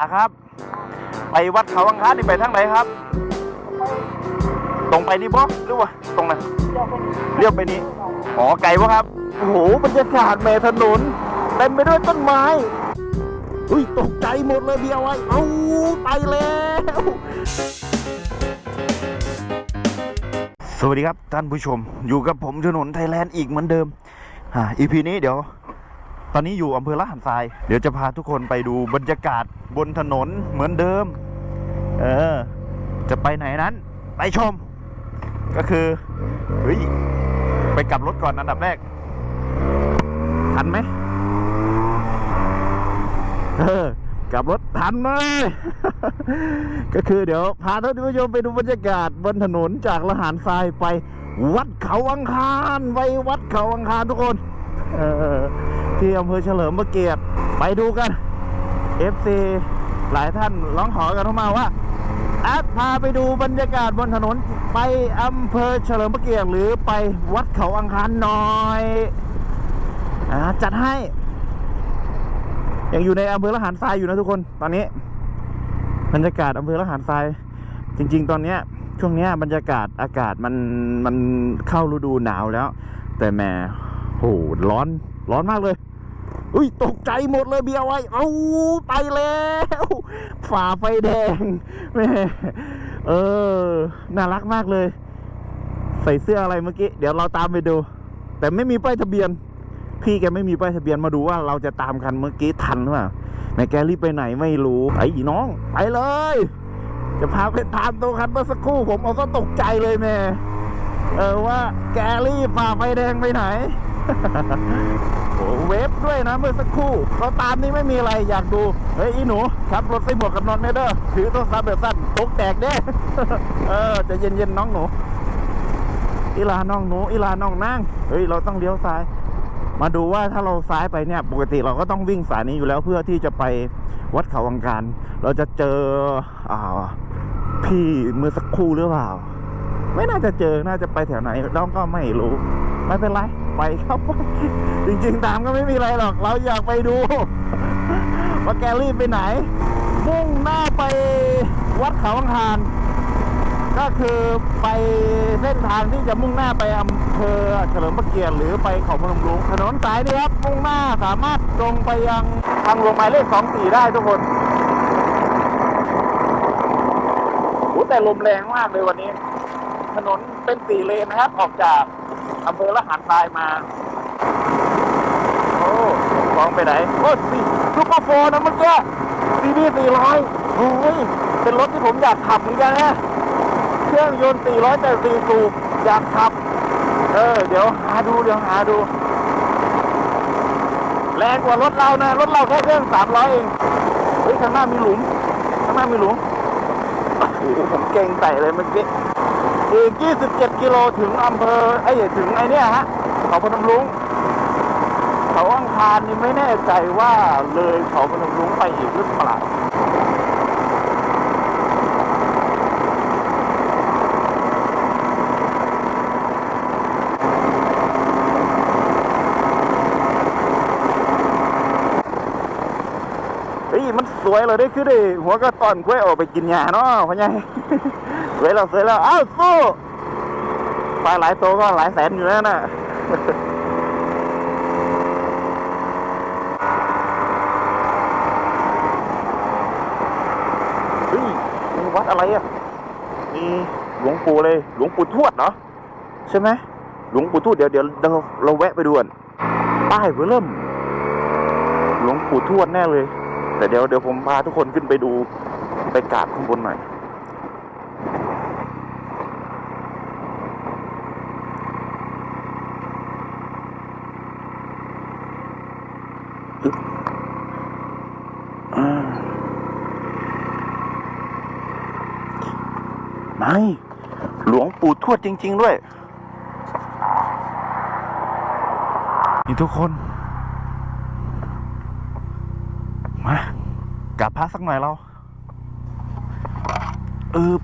อะครับ ไปวัดเขาอังคารนี่ไปทางไหนครับ ตรงไปนี่บ่หรือว่าตรงไหนเลี้ยวไปนี่อ๋อไกลปะครับโอ้โหบรรยากาศแม่ถนนเต็มไปด้วยต้นไม้อุ้ยตกใจหมดเลยเบียร์ไว้เอ้าไปแล้วสวัสดีครับท่านผู้ชมอยู่กับผมถนนไทยแลนด์อีกเหมือนเดิมอ่าอีพีนี้เดี๋ยว ตอนนี้อยู่อำเภอละหันทราย เดี๋ยวจะพาทุกคนไปดูบรรยากาศบนถนนเหมือนเดิม เออ จะไปไหนนั้น ไปชม ก็คือ เฮ้ย ไปกลับรถก่อนอันดับแรก ทันไหม เออกลับรถทันไหม ก็คือเดี๋ยวพาท่านผู้ชมไปดูบรรยากาศบนถนนจากละหารทรายไปวัดเขาอังคาร ไปวัดเขาอังคารทุกคน เออ ที่อำเภอเฉลิมพระเกียรติไปดูกัน FC หลายท่านร้องขอกันเข้ามาว่าแอดพาไปดูบรรยากาศบนถนนไปอำเภอเฉลิมพระเกียรติหรือไปวัดเขาอังคารหน่อยอาจัดให้ ยังอยู่ในอำเภอละหารทรายอยู่นะทุกคนตอนนี้ บรรยากาศอำเภอละหารทราย จริง ๆ ตอนเนี้ยช่วงเนี้ยบรรยากาศอากาศมันมันเข้าฤดูหนาวแล้ว แต่แหมโหร้อนร้อนมากเลย อุ้ยตกใจหมดเลยเบียร์ไว้ เอาไปแล้ว ฝ่าไฟแดงแม่เออ น่ารักมากเลย ใส่เสื้ออะไรเมื่อกี้ เดี๋ยวเราตามไปดู แต่ไม่มีป้ายทะเบียน พี่แกไม่มีป้ายทะเบียนมาดูว่าเราจะตามคันเมื่อกี้ทันหรือเปล่าแม่แกรีบไปไหนไม่รู้ไอ้น้อง ไปเลย จะพาไปตามตัวคันเมื่อสักครู่ ผมเอาซะตกใจเลยแม่เออว่าแกรีบฝ่าไฟแดงไปไหน โอ้เวฟด้วยนะเมื่อสักครู่เราตามนี่ไม่มีอะไรอยากดู เฮ้ยอีหนูขับรถไปหมวกกับนอนไม่เด้อถือโทรศัพท์แบบสั้นตกแตกเด้เออจะเย็นๆน้องหนูอีลาน้องหนูอีลาน้องนั่งเฮ้ยเราต้องเลี้ยวซ้าย มาดูว่าถ้าเราซ้ายไปเนี่ย ปกติเราก็ต้องวิ่งสายนี้อยู่แล้วเพื่อที่จะไปวัดเขาวังการ เราจะเจออ่าพี่เมื่อสักครู่หรือเปล่า ไม่น่าจะเจอน่าจะไปแถวไหนน้องก็ไม่รู้ ไม่เป็นไร ไปครับ จริงๆตามก็ไม่มีอะไรหรอก เราอยากไปดู ว่าแกรีบไปไหน มุ่งหน้าไปวัดเขาอังคารก็คือไปเส้นทางที่จะมุ่งหน้าไปอำเภอเฉลิมพระเกียรติหรือไปเขาพนมรุ้งถนนสายนี้ครับมุ่งหน้าสามารถตรงไปยังทางหลวงหมายเลขสองสี่ได้ทุกคนแต่ลมแรงมากเลยวันนี้ ถนนเป็นสี่เลนนะครับ ออกจาก อำเภอละหารทรายมา โอ้มองไปไหน โอ้สี่ซุปเปอร์โฟนะเมื่อกี้ซีดีสี่ร้อยโอ้ยเป็นรถที่ผมอยากขับเหมือนกันนะเครื่องยนต์400แต่4สูบอยากขับ เออ เดี๋ยวหาดูเดี๋ยวหาดู แรงกว่ารถเรานะ รถเราแค่เครื่อง300เอง เฮ้ยข้างหน้ามีหลุมข้างหน้ามีหลุมโอ้โหผมเก่งใส่เลยเมื่อกี้ อีก 27 กิโลถึงอำเภอไอ้ถึงไอ้เนี่ยฮะเขาพนมรุ้งเขาอังคารนี่ไม่แน่ใจว่าเลยเขาพนมรุ้งไปอีกหรือเปล่าเฮ้ยมันสวยเลยได้คือดิหัวก็ตอนกล้วยออกไปกินหญ้าเนาะพ่อใหญ่ สวยแล้วสวยแล้วอ้าวสู้ปลาหลายตัวก็หลายแสนอยู่แล้วน่ะเฮ้ยมันวัดอะไรอะ มีหลวงปู่เลย หลวงปู่ทวดเนาะใช่ไหมหลวงปู่ทวดเดี๋ยวเดี๋ยวเราเราแวะไปดูกันป้ายเริ่ม หลวงปู่ทวดแน่เลย แต่เดี๋ยวเดี๋ยวผมพาทุกคนขึ้นไปดูไปกราบข้างบนหน่อย อึ๊บอ่าไม่หลวงปู่ ทวดจริง ๆ ด้วย นี่ทุกคน มากลับพักสักหน่อยเราเออ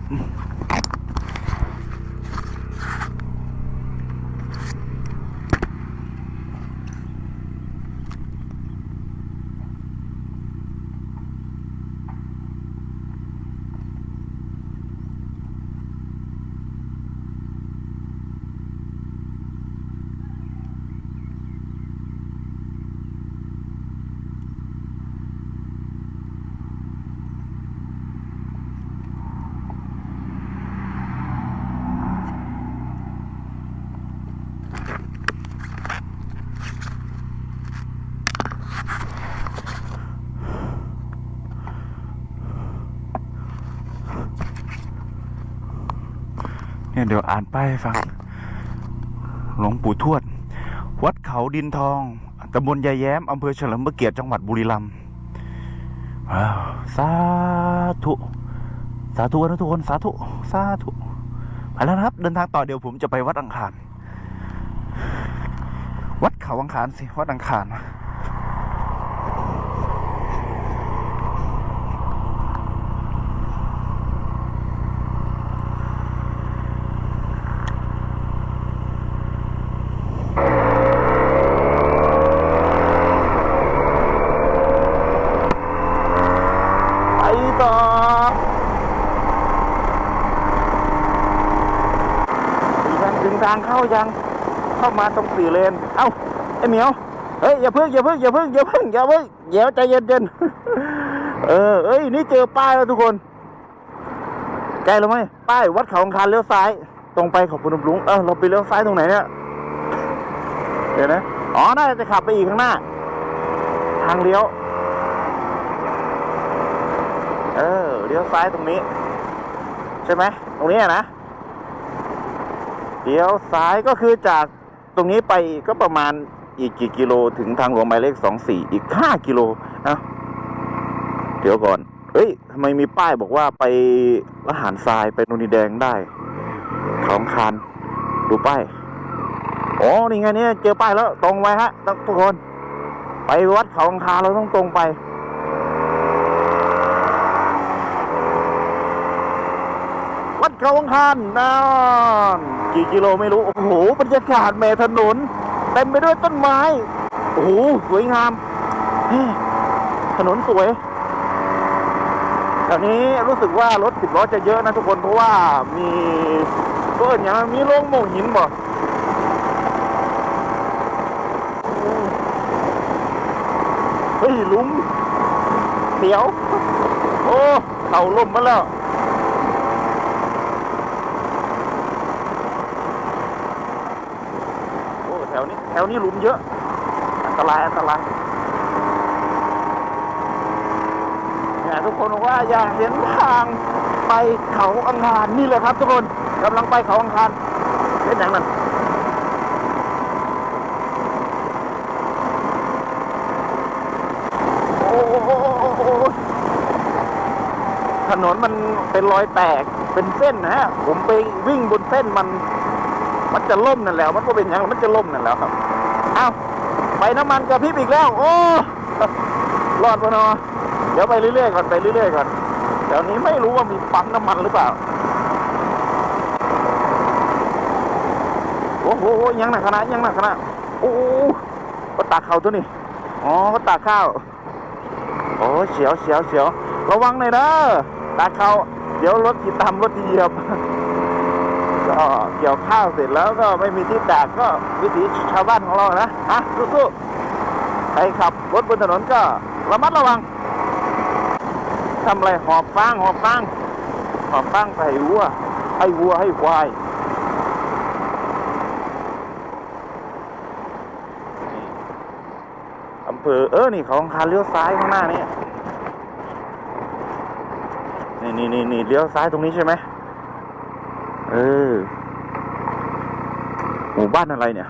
เนี่ยเดี๋ยวอ่านป้ายให้ฟัง หลวงปู่ทวด วัดเขาดินทองตำบลยายแย้มอำเภอเฉลิมพระเกียรติจังหวัดบุรีรัมย์สาธุ สาธุนะทุกคน สาธุ สาธุไปแล้วนะครับ เดินทางต่อเดี๋ยวผมจะไปวัดอังคาร วัดเขาอังคารสิ วัดอังคาร ไปต่อยังถึงทางเข้า ยังเข้ามาตรงสี่เลน เอ้าไอ้เหมียวเฮ้ยอย่าเพิ่งอย่าเพิ่งอย่าเพิ่งอย่าเพิ่งอย่าเพิ่งเดี๋ยวใจเย็นๆเออเอ้ยนี่เจอป้ายแล้วทุกคนใกล้แล้วไหมป้ายวัดเขาอังคารเลี้ยวซ้าย ตรงไปขอบคุณลุงเออเราไปเลี้ยวซ้ายตรงไหนเนี่ยเดี๋ยวนะอ๋อน่าจะขับไปอีกข้างหน้า ทางเลี้ยว เออเลี้ยวซ้ายตรงนี้ ใช่ไหมตรงนี้นะ เลี้ยวซ้ายก็คือจากตรงนี้ไปก็ประมาณอีกกี่กิโลถึงทางหลวงหมายเลขสองสี่อีกห้ากิโลนะเดี๋ยวก่อน เฮ้ยทำไมมีป้ายบอกว่าไปละหารทรายไปนูนีแดงได้ขาอังคารดูป้ายอ๋อนี่ไงเนี่ยเจอป้ายแล้วตรงไปฮะทุกคน ไปวัดเขาอังคาเราต้องตรงไป วัดเขาอังคารนาน กี่กิโลไม่รู้ โอ้โห บรรยากาศแม่ถนนเต็มไปด้วยต้นไม้ โอ้โห สวยงาม ถนนสวยแถวนี้รู้สึกว่ารถสิบล้อจะเยอะนะทุกคน เพราะว่ามีเพื่อนอย่างมีโรงโม่หินบ่เฮ้ยลุมเสียว โอ้ เข่าล่มมาแล้ว โอ้แถวนี้แถวนี้หลุมเยอะ อันตรายอันตรายเนี่ยทุกคนบอกว่าอยากเห็นทางไปเขาอังคารนี่เลยครับ ทุกคนกำลังไปเขาอังคารเป็นอย่างนั้นโอ้โหถนนมันเป็นรอยแตกเป็นเส้นนะฮะ ผมไปวิ่งบนเส้นมัน มันจะล่มนั่นแล้ว มันก็เป็นอย่างนั้นมันจะล่มนั่นแล้วครับ เอ้าไปน้ำมันกระพริบอีกแล้ว โอ้รอดปะเนาะเดี๋ยวไปเรื่อยๆก่อนไปเรื่อยๆก่อนแถวนี้ไม่รู้ว่ามีปั๊มน้ำมันหรือเปล่า โอ้โหยังหนักขนาดยังหนักขนาดโอ้ก็ตากข้าวตัวนี้อ๋อก็ตากข้าวโอ้เสียวเสียวเสียวระวังหน่อยนะตากข้าวเดี๋ยวรถที่ตามรถเหยียบ ก็เกี่ยวข้าวเสร็จแล้วก็ไม่มีที่แตกก็วิถีชาวบ้านของเรานะอะสู้ๆใครขับรถบนถนนก็ระมัดระวังทำอะไรหอบฟางหอบฟางหอบฟางไปให้วัว ให้วัวให้ควายอำเภอเออนี่เขาอังคาเลี้ยวซ้ายข้างหน้านี่นี่นี่นี่เลี้ยวซ้ายตรงนี้ใช่ไหม เออ หมู่บ้านอะไรเนี่ย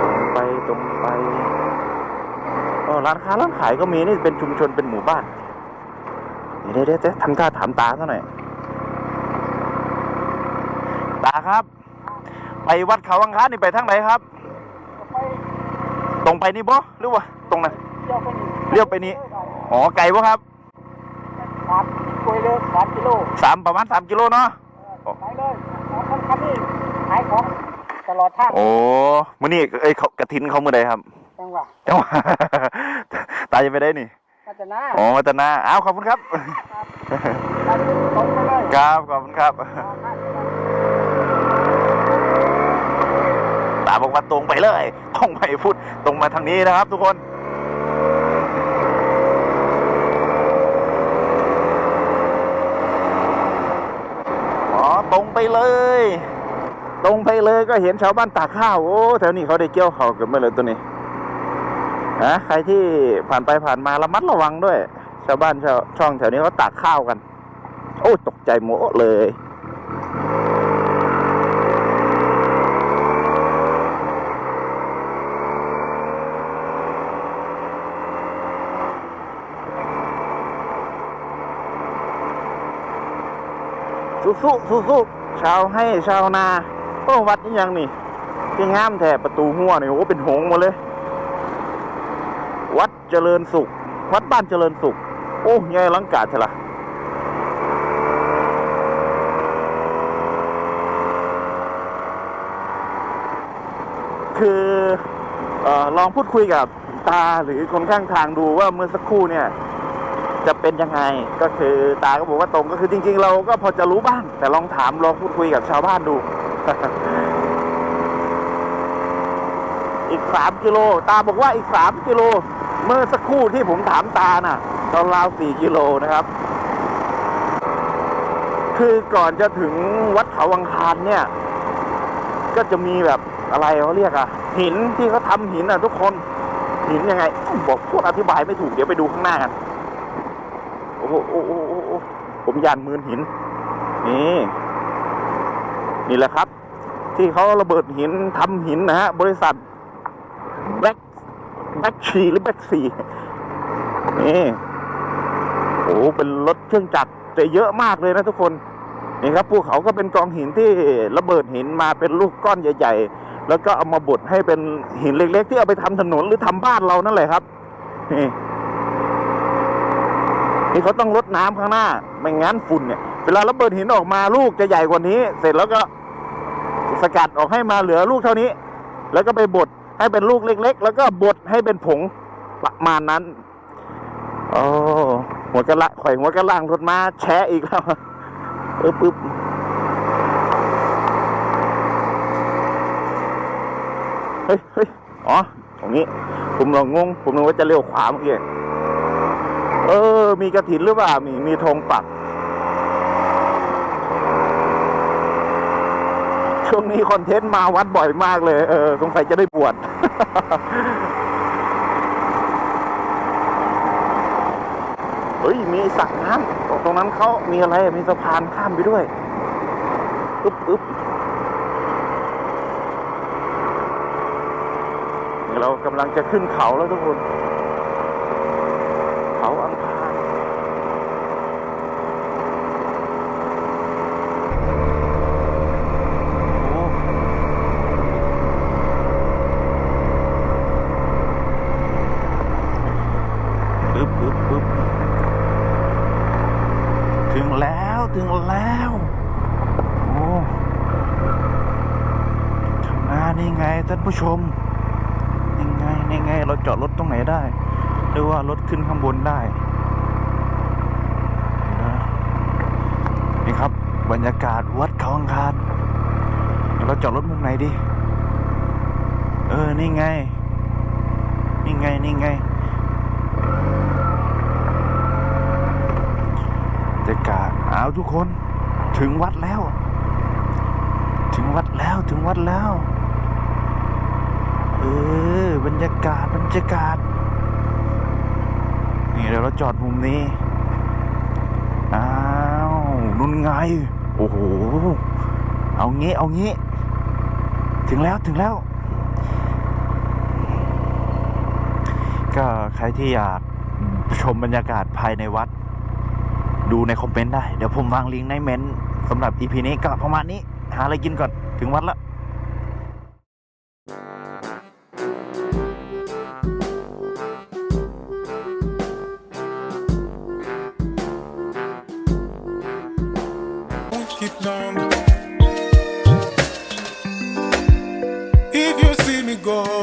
ตรงไปตรงไปเออร้านค้าร้านขายก็มีนี่เป็นชุมชนเป็นหมู่บ้าน เดี๋ยวเดี๋ยวเดี๋ยวทำท่าถามตาซะหน่อย ตาครับ ไปวัดเขาอังคารนี่ไปทางไหนครับ ตรงไปนี่บ่หรือว่า ตรงนั้นเลี้ยวไปนี้ อ๋อ ไกลบ่ครับสามคุยเลยสามกิโลสามประมาณสามกิโลเนาะ ไปเลยคันคันนี้ ขายของตลอดทางโอ้มื่อนี้เอ้ยเขากระถินเขาเมื่อใดครับจังหวะจังหวะตายจะไปได้นี่พัฒนาอ๋อวัฒนาอ้าวขอบคุณครับไปตรงไปเลยครับขอบคุณครับตาบอกว่าตรงไปเลยตรงไปพุดตรงมาทางนี้นะครับ ทุกคนอ๋อตรงไปเลย ตรงไปเลยก็เห็นชาวบ้านตากข้าว โอ้แถวนี้เขาได้เกี่ยวข้าวกันมาเลยตัวนี้นะใครที่ผ่านไปผ่านมาระมัดระวังด้วย ชาวบ้านชาวช่องแถวนี้เขาตากข้าวกัน โอ้ตกใจหมดเลยสู้สู้สู้สู้ชาวให้ชาวนา โอ้วัดนี่ยังนี่ที่งามแถบประตูหัวนี่โอ้เป็นหงหมดเลย วัดเจริญสุข วัดบ้านเจริญสุข โอ้ยายลังกาเถะละคืออลองพูดคุยกับตาหรือคนข้างทางดูว่าเมื่อสักครู่เนี่ย จะเป็นยังไงก็คือตาก็บอกว่าตรงก็คือจริง ๆ เราก็พอจะรู้บ้าง แต่ลองถามลองพูดคุยกับชาวบ้านดู อีกสามกิโล ตาบอกว่าอีกสามกิโล เมื่อสักครู่ที่ผมถามตาน่ะราวสี่กิโลนะครับ คือก่อนจะถึงวัดเขาวังคารเนี่ย ก็จะมีแบบอะไรเขาเรียกอะหินที่เขาทำหินอะทุกคนหินยังไง บอกพูดอธิบายไม่ถูกเดี๋ยวไปดูข้างหน้ากันโอ้โหโอ้โอ้ผมยานมืนหิน นี่ นี่แหละครับ ที่เขาระเบิดหินทำหินนะฮะ บริษัทแบ็คแบ็คชีหรือแบ็คซีนี่โอ้เป็นรถเครื่องจักรแต่เยอะมากเลยนะทุกคนนี่ครับภูเขาก็เป็นกองหินที่ระเบิดหินมาเป็นลูกก้อนใหญ่ๆ แล้วก็เอามาบดให้เป็นหินเล็ก ๆ ที่เอาไปทำถนนหรือทำบ้านเรานั่นแหละครับ นี่นี่เขาต้องลดน้ำข้างหน้า ไม่งั้นฝุ่นเนี่ย เวลาระเบิดหินออกมาลูกจะใหญ่กว่านี้ เสร็จแล้วก็ สกัดออกให้มาเหลือลูกเท่านี้ แล้วก็ไปบดให้เป็นลูกเล็ก ๆ แล้วก็บดให้เป็นผงประมาณนั้นโอ้หัวกระละข่อยหัวกระล่างรถมาแชะอีกแล้วเออปึ๊บเฮ้ยเฮ้ยอ๋อตรงนี้ ผมลองงง ผมนึกว่าจะเลี้ยวขวาเมื่อกี้เออ มีกระถินหรือเปล่า มีมีธงปัก ช่วงนี้คอนเทนต์มาวัดบ่อยมากเลย เออ สงสัยจะได้บวชเฮ้ย มีสระน้ำตรงนั้นเขามีอะไร มีสะพานข้ามไปด้วย อึ๊บอึ๊บเรากำลังจะขึ้นเขาแล้วทุกคน เขาอังคารโอ้ปึ๊บปึ๊บปึ๊บ ถึงแล้วถึงแล้วโอ้ข้างหน้านี่ไงท่านผู้ชมนี่ไงนี่ไงเราจอดรถตรงไหนได้ หรือว่ารถขึ้นข้างบนได้นะนี่ครับบรรยากาศวัดเขาอังคารเดี๋ยวเราจอดรถมุมไหนดี เออ นี่ไง นี่ไง นี่ไง บรรยากาศเอาทุกคนถึงวัดแล้ว ถึงวัดแล้วถึงวัดแล้ว เออบรรยากาศบรรยากาศ นี่เดี๋ยวเราจอดมุมนี้ อ้าวนุ่นไง โอ้โห เอางี้เอางี้ ถึงแล้วถึงแล้ว ก็ใครที่อยากชมบรรยากาศภายในวัด ดูในคอมเมนต์ได้ เดี๋ยวผมวางลิงก์ในเมนต์สำหรับ EP นี้ก็ประมาณนี้ หาอะไรกินก่อนถึงวัดละ